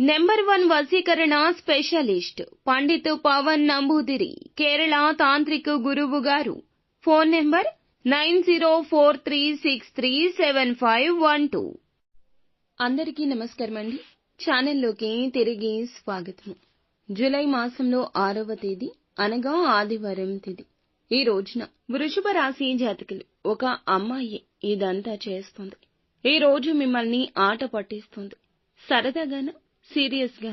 Number one వసీకరణ specialist Pandit Pavan Namboodiri Kerala తాంత్రిక గురువు గారు. Phone number nine zero four three six three seven five one two. అందరికీ నమస్కారం అండి. ఛానల్లోకి తిరిగి స్వాగతం. జూలై మాసంలో ఆరవ తేదీ అనగా ఆదివారం తేదీ. ఈ రోజున వృషభ రాశి జాతకులు ఒక అమ్మాయి ఇదంతా చేస్తుంది. ఈ రోజు మిమ్మల్ని ఆట పట్టిస్తుంది. సరదాగాన? సీరియస్గా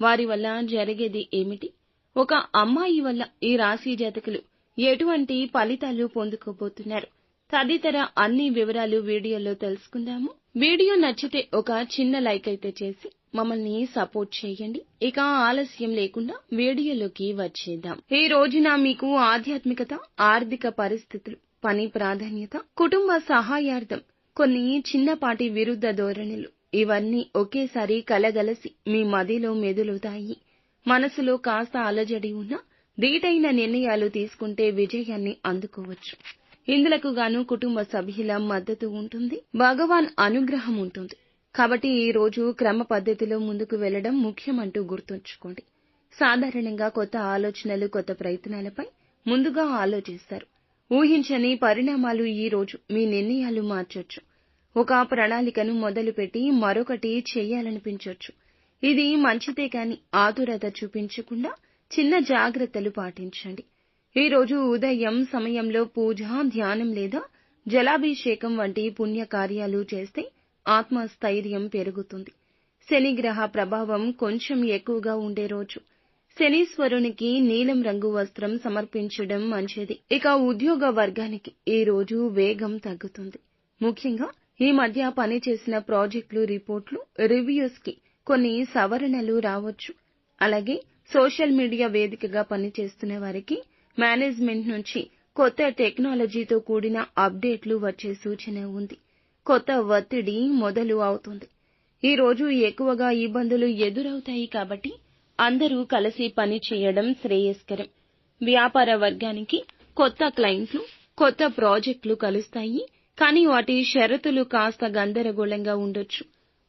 వారి వల్ల జరిగేది ఏమిటి? ఒక అమ్మాయి వల్ల ఈ రాశి జాతకులు ఎటువంటి ఫలితాలు పొందుకోబోతున్నారు? తదితర అన్ని వివరాలు వీడియోలో తెలుసుకుందాము. వీడియో నచ్చితే ఒక చిన్న లైక్ అయితే చేసి మమ్మల్ని సపోర్ట్ చేయండి. ఇక ఆలస్యం లేకుండా వీడియోలోకి వచ్చేద్దాం. ఈ రోజున మీకు ఆధ్యాత్మికత ఆర్థిక పరిస్థితులు పని ప్రాధాన్యత కుటుంబ సహాయార్థం కొన్ని చిన్నపాటి విరుద్ధ ధోరణులు ఇవన్నీ ఒకేసారి కలగలసి మీ మదిలో మెదులుతాయి. మనసులో కాస్త అలజడి ఉన్నా ధీటైన నిర్ణయాలు తీసుకుంటే విజయాన్ని అందుకోవచ్చు. ఇందులకు గాను కుటుంబ సభ్యుల మద్దతు ఉంటుంది భగవాన్ అనుగ్రహం ఉంటుంది. కాబట్టి ఈ రోజు క్రమ పద్ధతిలో ముందుకు వెళ్ళడం ముఖ్యమంటూ గుర్తుంచుకోండి. సాధారణంగా కొత్త ఆలోచనలు కొత్త ప్రయత్నాలపై ముందుగా ఆలోచిస్తారు. ఊహించని పరిణామాలు ఈ రోజు మీ నిర్ణయాలు మార్చొచ్చు. ఒక ప్రణాళికను మొదలుపెట్టి మరొకటి చెయ్యాలనిపించొచ్చు ఇది మంచిదే కాని ఆతురత చూపించకుండా చిన్న జాగ్రత్తలు పాటించండి. ఈ రోజు ఉదయం సమయంలో పూజ ధ్యానం లేదా జలాభిషేకం వంటి పుణ్య కార్యాలు చేస్తే ఆత్మస్థైర్యం పెరుగుతుంది. శనిగ్రహ ప్రభావం కొంచెం ఎక్కువగా ఉండే రోజు. శనీశ్వరునికి నీలం రంగు వస్త్రం సమర్పించడం మంచిది. ఇక ఉద్యోగ వర్గానికి ఈ రోజు వేగం తగ్గుతుంది. ముఖ్యంగా ఈ మధ్య పనిచేసిన ప్రాజెక్టులు రిపోర్ట్లు రివ్యూస్కి కొన్ని సవరణలు రావచ్చు. అలాగే సోషల్ మీడియా వేదికగా పనిచేస్తున్న వారికి మేనేజ్మెంట్ నుంచి కొత్త టెక్నాలజీతో కూడిన అప్డేట్లు వచ్చే సూచన ఉంది. కొత్త ఒత్తిడి మొదలు అవుతుంది. ఈ రోజు ఎక్కువగా ఇబ్బందులు ఎదురవుతాయి కాబట్టి అందరూ కలిసి పని చేయడం శ్రేయస్కరం. వ్యాపార వర్గానికి కొత్త క్లయింట్లు కొత్త ప్రాజెక్టులు కలుస్తాయి. కానీ వాటి షరతులు కాస్త గందరగోళంగా ఉండొచ్చు.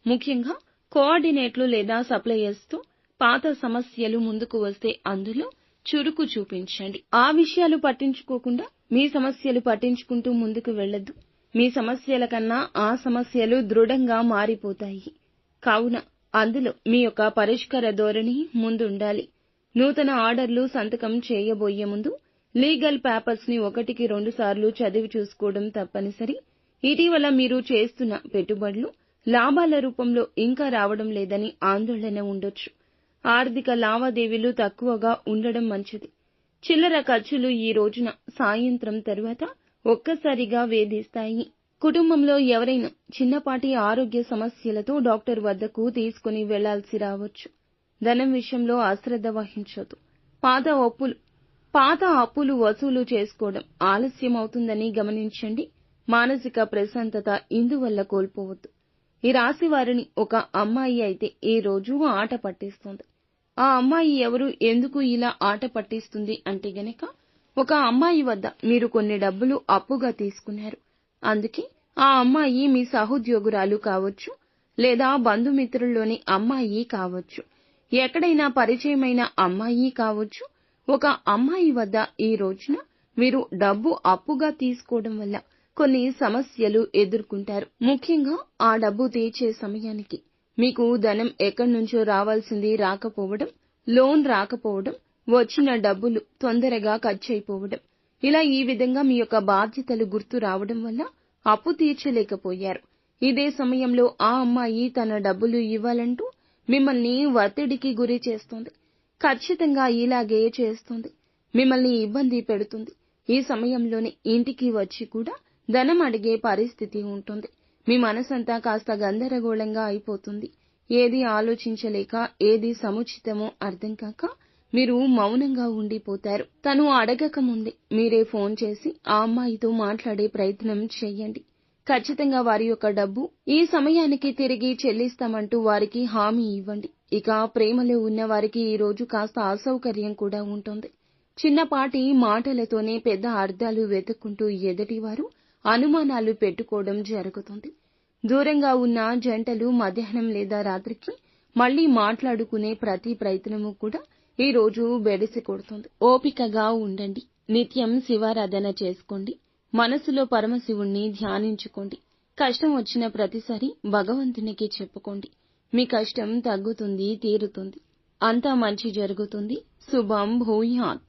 ముఖ్యంగా కోఆర్డినేట్లు లేదా సప్లయర్స్తో పాత సమస్యలు ముందుకు వస్తే అందులో చురుకు చూపించండి. ఆ విషయాలు పట్టించుకోకుండా మీ సమస్యలు పట్టించుకుంటూ ముందుకు వెళ్ళొద్దు మీ సమస్యల కన్నా ఆ సమస్యలు దృఢంగా మారిపోతాయి. కావున అందులో మీ యొక్క పరిష్కార ధోరణి ముందుండాలి. నూతన ఆర్డర్లు సంతకం చేయబోయే ముందు లీగల్ పేపర్స్ని ఒకటికి రెండు సార్లు చదివి చూసుకోవడం తప్పనిసరి. ఇటీవల మీరు చేస్తున్న పెట్టుబడులు లాభాల రూపంలో ఇంకా రావడం లేదని ఆందోళన ఉండొచ్చు. ఆర్థిక లావాదేవీలు తక్కువగా ఉండడం మంచిది. చిల్లర ఖర్చులు ఈ రోజున సాయంత్రం తరువాత ఒక్కసారిగా వేధిస్తాయి. కుటుంబంలో ఎవరైనా చిన్నపాటి ఆరోగ్య సమస్యలతో డాక్టర్ వద్దకు తీసుకుని వెళ్ళాల్సి రావచ్చు. ధనం విషయంలో అశ్రద్ధ వహించొద్దు. పాత అప్పులు పాత అప్పులు వసూలు చేసుకోవడం ఆలస్యం అవుతుందని గమనించండి. మానసిక ప్రశాంతత ఇందువల్ల కోల్పోవద్దు. ఈ రాశి వారిని ఒక అమ్మాయి అయితే ఈ రోజు ఆట పట్టిస్తుంది. ఆ అమ్మాయి ఎవరు ఎందుకు ఇలా ఆట పట్టిస్తుంది అంటే గనక ఒక అమ్మాయి వద్ద మీరు కొన్ని డబ్బులు అప్పుగా తీసుకున్నారు. అందుకే ఆ అమ్మాయి మీ సహోద్యోగురాలు కావచ్చు లేదా బంధుమిత్రుల్లోని అమ్మాయి కావచ్చు. ఎక్కడైనా పరిచయమైన అమ్మాయి కావచ్చు. ఒక అమ్మాయి వద్ద ఈ రోజున మీరు డబ్బు అప్పుగా తీసుకోవడం వల్ల కొన్ని సమస్యలు ఎదుర్కొంటారు. ముఖ్యంగా ఆ డబ్బు తీర్చే సమయానికి. మీకు ధనం ఎక్కడి నుంచో రావాల్సింది రాకపోవడం లోన్ రాకపోవడం వచ్చిన డబ్బులు తొందరగా ఖర్చయిపోవడం. ఇలా ఈ విధంగా మీ యొక్క బాధ్యతలు గుర్తు రావడం వల్ల అప్పు తీర్చలేకపోయారు. ఇదే సమయంలో ఆ అమ్మాయి తన డబ్బులు ఇవ్వాలంటూ మిమ్మల్ని ఒత్తిడికి గురి చేస్తుంది. ఖచ్చితంగా ఇలాగే చేస్తుంది. మిమ్మల్ని ఇబ్బంది పెడుతుంది. ఈ సమయంలోనే ఇంటికి వచ్చి కూడా ధనం అడిగే పరిస్థితి ఉంటుంది. మీ మనసంతా కాస్త గందరగోళంగా అయిపోతుంది. ఏది ఆలోచించలేక ఏది సముచితమో అర్థం కాక మీరు మౌనంగా ఉండిపోతారు. తను అడగక ముందే మీరే ఫోన్ చేసి ఆ అమ్మాయితో మాట్లాడే ప్రయత్నం చేయండి. ఖచ్చితంగా వారి యొక్క డబ్బు ఈ సమయానికి తిరిగి చెల్లిస్తామంటూ వారికి హామీ ఇవ్వండి. ఇక ప్రేమలో ఉన్న వారికి ఈ రోజు కాస్త అసౌకర్యం కూడా ఉంటుంది. చిన్నపాటి మాటలతోనే పెద్ద అర్థాలు వెతుక్కుంటూ ఎదుటివారు అనుమానాలు పెట్టుకోవడం జరుగుతుంది. దూరంగా ఉన్న జంటలు మధ్యాహ్నం లేదా రాత్రికి మళ్ళీ మాట్లాడుకునే ప్రతి ప్రయత్నము కూడా ఈ రోజు బెడిసి కొడుతుంది. ఓపికగా ఉండండి. నిత్యం శివారాధన చేసుకోండి. మనసులో పరమశివుణ్ణి ధ్యానించుకోండి. కష్టం వచ్చిన ప్రతిసారి భగవంతునికి చెప్పుకోండి. మీ కష్టం తగ్గుతుంది తీరుతుంది. అంతా మంచి జరుగుతుంది. శుభం భూయాత్.